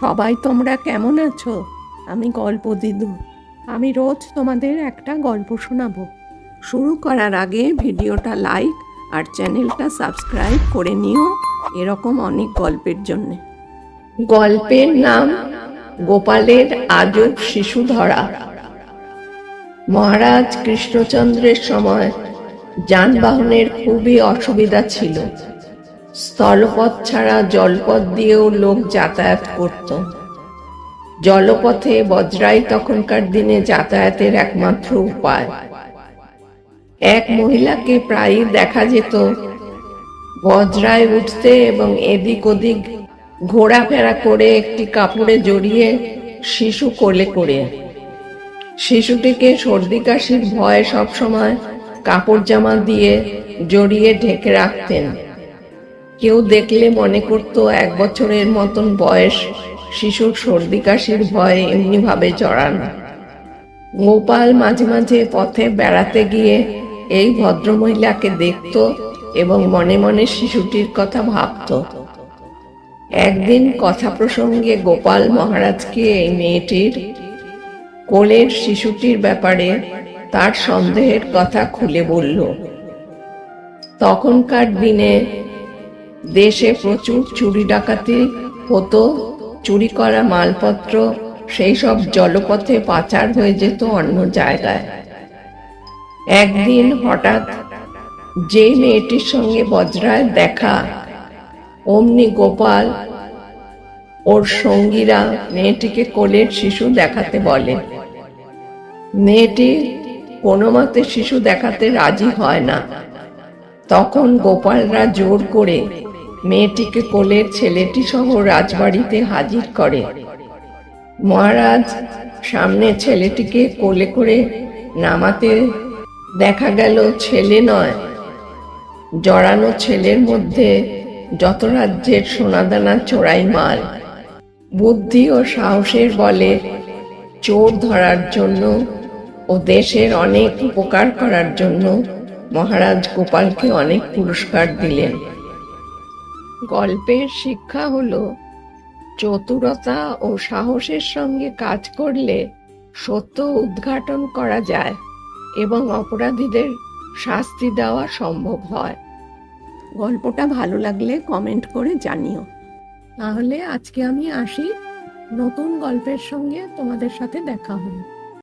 সবাই তোমরা কেমন আছো? আমি গল্প দিদু। আমি রোজ তোমাদের একটা গল্প শোনাবো। শুরু করার আগে ভিডিওটা লাইক আর চ্যানেলটা সাবস্ক্রাইব করে নিও এরকম অনেক গল্পের জন্যে। গল্পের নাম গোপালের আজব শিশু ধরা। মহারাজ কৃষ্ণচন্দ্রের সময় যানবাহনের খুবই অসুবিধা ছিল। স্থলপথ ছাড়া জলপথ দিয়েও লোক যাতায়াত করত। জলপথে বজ্রাই তখনকার দিনে যাতায়াতের একমাত্র উপায়। এক মহিলাকে প্রায়ই দেখা যেত বজ্রায় উঠতে এবং এদিক ওদিক ঘোরাফেরা করে একটি কাপড়ে জড়িয়ে শিশু কোলে করে। শিশুটিকে সর্দি কাশির ভয়ে সবসময় কাপড় জামা দিয়ে জড়িয়ে ঢেকে রাখতেন। কেউ দেখলে মনে করতো এক বছরের মতন বয়স, শিশুর সর্দি কাশির ভয়ে এমনিভাবে জড়ানো। গোপাল মাঝে মাঝে পথে বেড়াতে গিয়ে এই ভদ্রমহিলাকে দেখত এবং মনে মনে শিশুটির কথা ভাবত। একদিন কথা প্রসঙ্গে গোপাল মহারাজকে এই মেয়েটির কোলের শিশুটির ব্যাপারে তার সন্দেহের কথা খুলে বলল। তখনকার দিনে দেশে প্রচুর চুরি ডাকাতি হতো, চুরি করা মালপত্র, সেই সব জলপথে পাচার হয়ে যেত অন্য জায়গায়। একদিন হঠাৎ যে মেয়েটির সঙ্গে বজ্রায় দেখা, অমনি গোপাল ওর সঙ্গীরা মেয়েটিকে কোলের শিশু দেখাতে বলে। মেয়েটি কোনো মতে শিশু দেখাতে রাজি হয় না। তখন গোপালরা জোর করে মেয়েটিকে কোলের ছেলেটি সহ রাজবাড়িতে হাজির করে। মহারাজ, সামনে ছেলেটিকে কোলে করে নামাতে দেখা গেল ছেলে নয়। জড়ানো ছেলের মধ্যে যত রাজ্যের সোনাদানা চোরাই মাল। বুদ্ধি ও সাহসের বলে চোর ধরার জন্য ও দেশের অনেক উপকার করার জন্য মহারাজ গোপালকে অনেক পুরস্কার দিলেন। গল্পের শিক্ষা হলো চতুরতা ও সাহসের সঙ্গে কাজ করলে সত্য উদ্ঘাটন করা যায় এবং অপরাধীদের শাস্তি দেওয়া সম্ভব হয়। গল্পটা ভালো লাগলে কমেন্ট করে জানিও। তাহলে আজকে আমি আসি। নতুন গল্পের সঙ্গে তোমাদের সাথে দেখা হবে।